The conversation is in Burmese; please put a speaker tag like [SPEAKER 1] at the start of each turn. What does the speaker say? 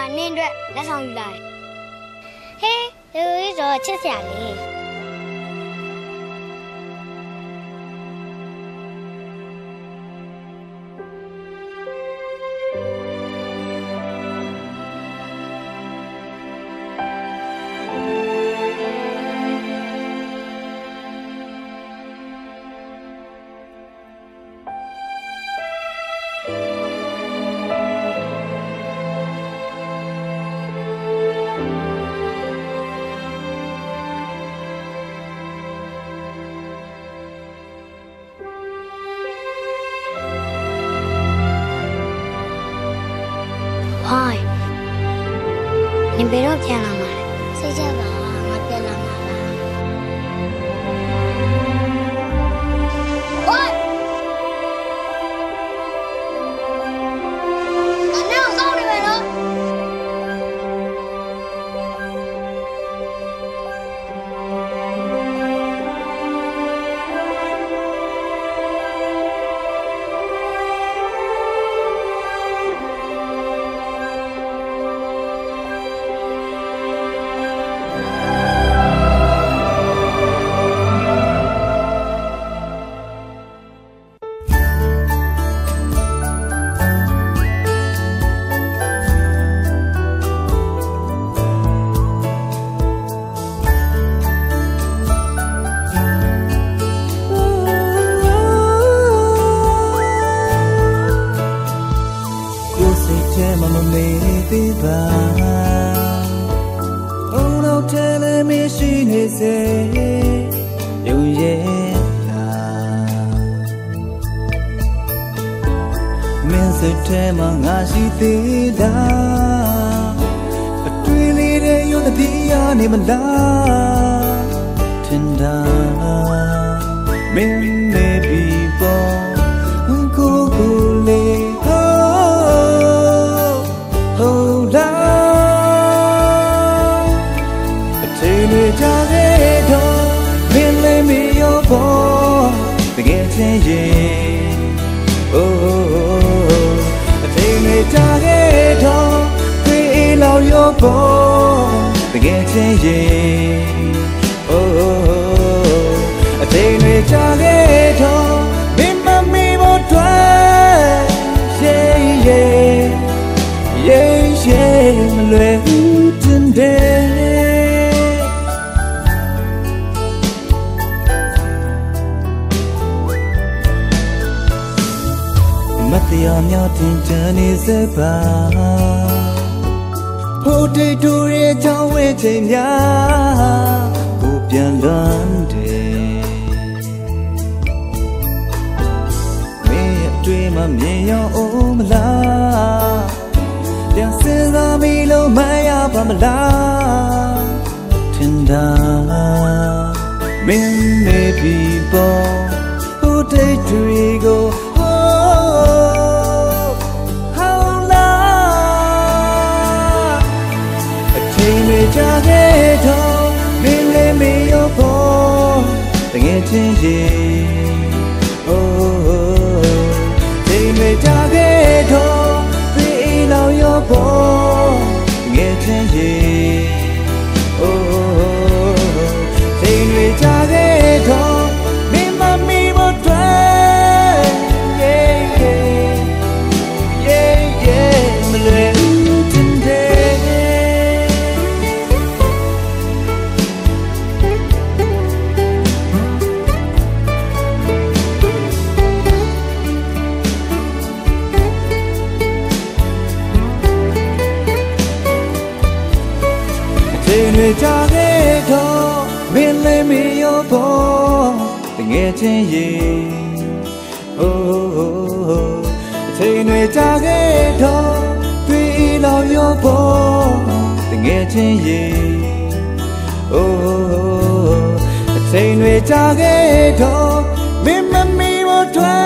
[SPEAKER 1] ရော့ငါနင်းအတွက်လက်ဆောင်ယူလာတယ်
[SPEAKER 2] ဟေးလူကြီးဆိုချစ်စရာလေး
[SPEAKER 1] င်ဘယ်တော့ပြန်လာမှာလဲ
[SPEAKER 2] စိတ်ချပါ မှာမမေ့
[SPEAKER 3] သေးပါအုံတော့ထဲလည်းမရှိနေစေရုံရဲ့လားမင်းစိတ်ထဲမှာငါရှိသေးတာအတွေ့လေးတွေရုံတတိယနေမလားထင်တာမင်း အချိန်တွေကြာခဲ့တော့တွေ့အေးလောက်ရောပေါ်တကယ်ချင်းရင် oh အချိန်တွေကြာခဲ့တော့မင်းမမီမတွေ့ yeah yeah yeah yeah မလွယ်ဘူးတင်တယ် မတရားများတင်ကြနေစေပါဟိုတိတ်တူရဲ့ချောင်းဝဲချိန်များကိုပြန်လွမ်းတယ်မင်းရဲ့အတွေ့မှမြင်ရောအောင်မလားပြန်စင်စားမိလို့မရပါမလားထင်တာမင်းနေပြီပေါ်ဟိုတိတ်တူရဲ့ကို ကြာခဲ့တော့မင်းလေးမရောပေါ်တကယ်ချင်းရ ကြာခဲ့တော့မင်းလည်းမရောပေါ်တငယ်ချင်းရေ Oh, oh, oh. အချိန်တွေကြာခဲ့တော့တွေ့လောက်ရောပေါ်တငယ်ချင်းရေ Oh, oh, oh. အချိန်တွေကြာခဲ့တော့မင်းမမီမထွက်